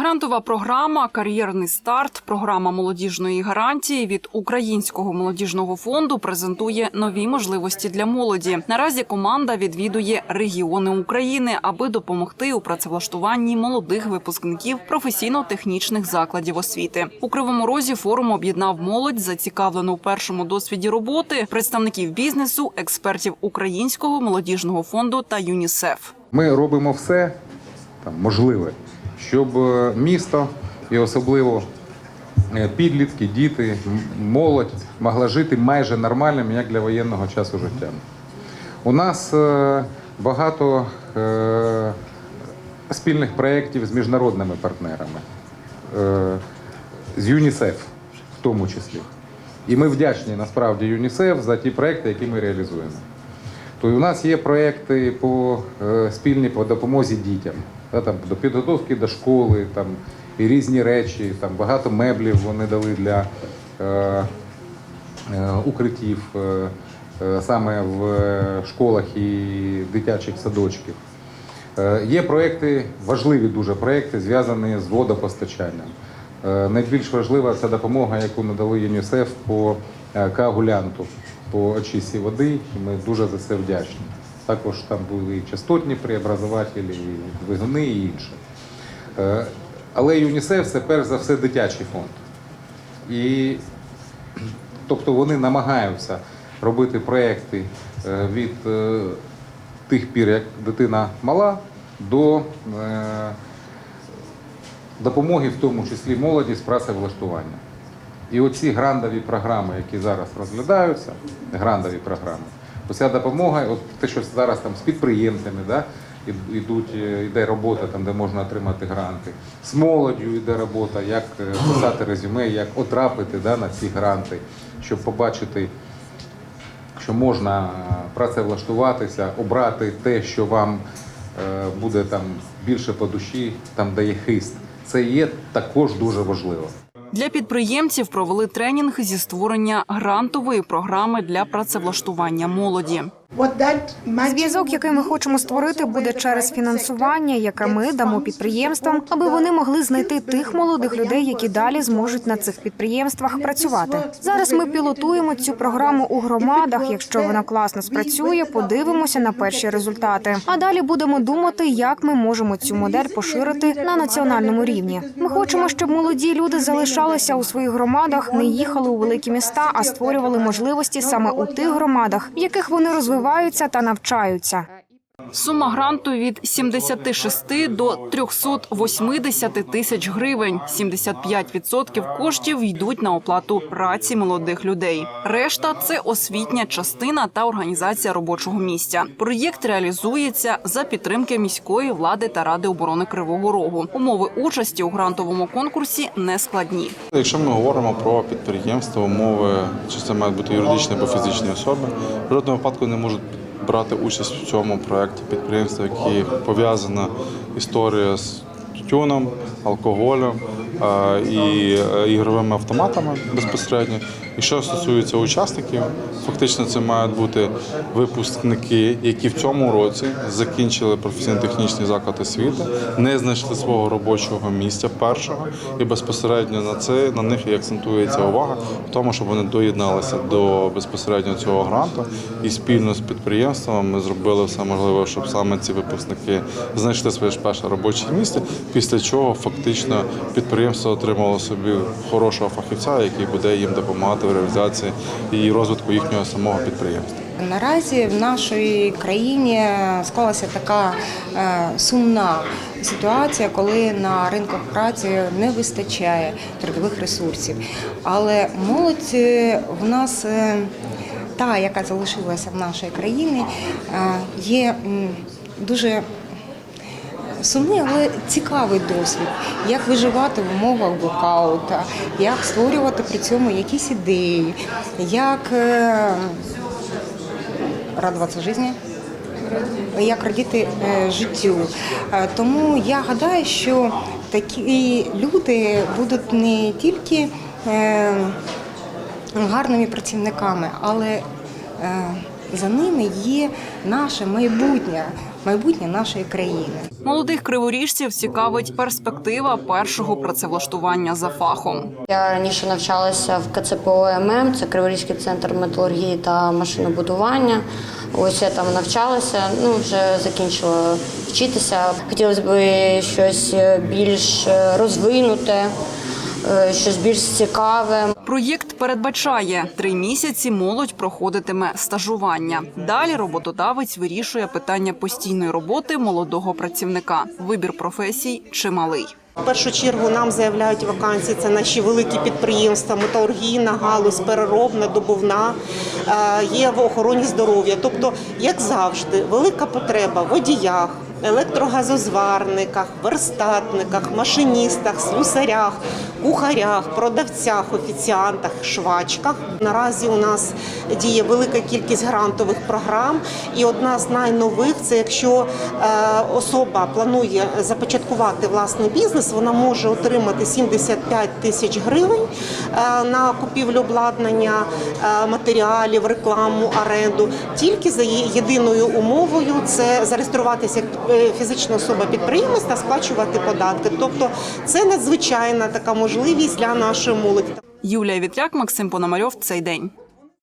Грантова програма Кар'єрний старт, програма молодіжної гарантії від Українського молодіжного фонду презентує нові можливості для молоді. Наразі команда відвідує регіони України, аби допомогти у працевлаштуванні молодих випускників професійно-технічних закладів освіти. У кривому розі форум об'єднав молодь, зацікавлену у першому досвіді роботи, представників бізнесу, експертів Українського молодіжного фонду та ЮНІСЕФ. Ми робимо все там, можливе, щоб е, місто і особливо е, підлітки, діти, молодь могла жити майже нормальним, як для воєнного часу життя. У нас е, багато спільних проєктів з міжнародними партнерами, з ЮНІСЕФ в тому числі. І ми вдячні насправді ЮНІСЕФ за ті проекти, які ми реалізуємо. То у нас є проекти по спільні по допомозі дітям, да, там, до підготовки до школи, там, і різні речі, там, багато меблів вони дали для е, е, укриттів е, е, саме в е, школах і дитячих садочків. Е, Є проекти, важливі дуже проекти, зв'язані з водопостачанням. Е, Найбільш важлива це допомога, яку надали ЮНІСЕФ по е, коагулянту, по очисті води. Ми дуже за це вдячні. Також там були і частотні преобразователі, і двигуни і інше. Е, Але ЮНІСЕФ це перш за все дитячий фонд. І тобто вони намагаються робити проекти е, від е, тих пір, як дитина мала, до допомоги, в тому числі молоді з працевлаштування. І оці грандові програми, які зараз розглядаються, грандові програми, оця допомога, от те, що зараз там з підприємцями, да, ід- ідуть, е, йде робота там, де можна отримати гранти. З молоддю йде робота, як е, писати резюме, як отрапити да, на ці гранти, щоб побачити, що можна е, працевлаштуватися, обрати те, що вам буде там більше по душі, там дає хист. Це є також дуже важливо. Для підприємців провели тренінг зі створення грантової програми для працевлаштування молоді. Зв'язок, який ми хочемо створити, буде через фінансування, яке ми дамо підприємствам, аби вони могли знайти тих молодих людей, які далі зможуть на цих підприємствах працювати. Зараз ми пілотуємо цю програму у громадах. Якщо вона класно спрацює, подивимося на перші результати. А далі будемо думати, як ми можемо цю модель поширити на національному рівні. Ми хочемо, щоб молоді люди залишалися у своїх громадах, не їхали у великі міста, а створювали можливості саме у тих громадах, в яких вони розвиваються та навчаються. Сума гранту від 76 до 380 тисяч гривень. 75% коштів йдуть на оплату праці молодих людей. Решта це освітня частина та організація робочого місця. Проєкт реалізується за підтримки міської влади та ради оборони Кривого Рогу. Умови участі у грантовому конкурсі не складні. Якщо ми говоримо про підприємство, умови, чи це мають бути юридичні або фізичні особи, в жодному випадку не можуть брати участь в цьому проєкті підприємства, які пов'язана історія з тютюном, алкоголем е, і е, ігровими автоматами безпосередньо. І що стосується учасників, фактично це мають бути випускники, які в цьому році закінчили професійно-технічний заклад освіти, не знайшли свого робочого місця першого, і безпосередньо на це на них і акцентується увага в тому, щоб вони доєдналися до безпосередньо цього гранту і спільно з підприємством ми зробили все можливе, щоб саме ці випускники знайшли своє ж перше робоче місце. Після чого фактично підприємство отримало собі хорошого фахівця, який буде їм допомагати реалізації і розвитку їхнього самого підприємства. Наразі в нашій країні склалася така е, сумна ситуація, коли на ринках праці не вистачає трудових ресурсів. Але молодь е, в нас е, та, яка залишилася в нашій країні, є дуже Сумний, але цікавий досвід, як виживати в умовах блокаута, як створювати при цьому якісь ідеї, як е, радуватися житті, як радіти е, життю. Е, Тому я гадаю, що такі люди будуть не тільки гарними працівниками, але за ними є наше майбутнє. Майбутнє нашої країни. Молодих криворіжців цікавить перспектива першого працевлаштування за фахом. Я раніше навчалася в КЦПО ММ, це Криворізький центр металургії та машинобудування. Ось я там навчалася, ну вже закінчила вчитися. Хотілося б щось більш розвинуте, е, щось більш цікаве. Проєкт передбачає три місяці молодь проходитиме стажування. Далі роботодавець вирішує питання постійної роботи молодого працівника. Вибір професій чималий. В першу чергу нам заявляють вакансії. Це наші великі підприємства, металургійна галузь, переробна, добувна, е, є в охороні здоров'я. Тобто, як завжди, велика потреба в водіях, електрогазозварниках, верстатниках, машиністах, слюсарях, кухарях, продавцях, офіціантах, швачках. Наразі у нас діє велика кількість грантових програм, і одна з найнових це якщо е, особа планує започаткувати власний бізнес, вона може отримати 75 тисяч гривень е, на купівлю обладнання, е, матеріалів, рекламу, оренду. Тільки за єдиною умовою це зареєструватися як фізична особа підприємець та сплачувати податки. Тобто це надзвичайна така можливість для нашої молоді. Юлія Вітряк, Максим Пономарьов. Цей день.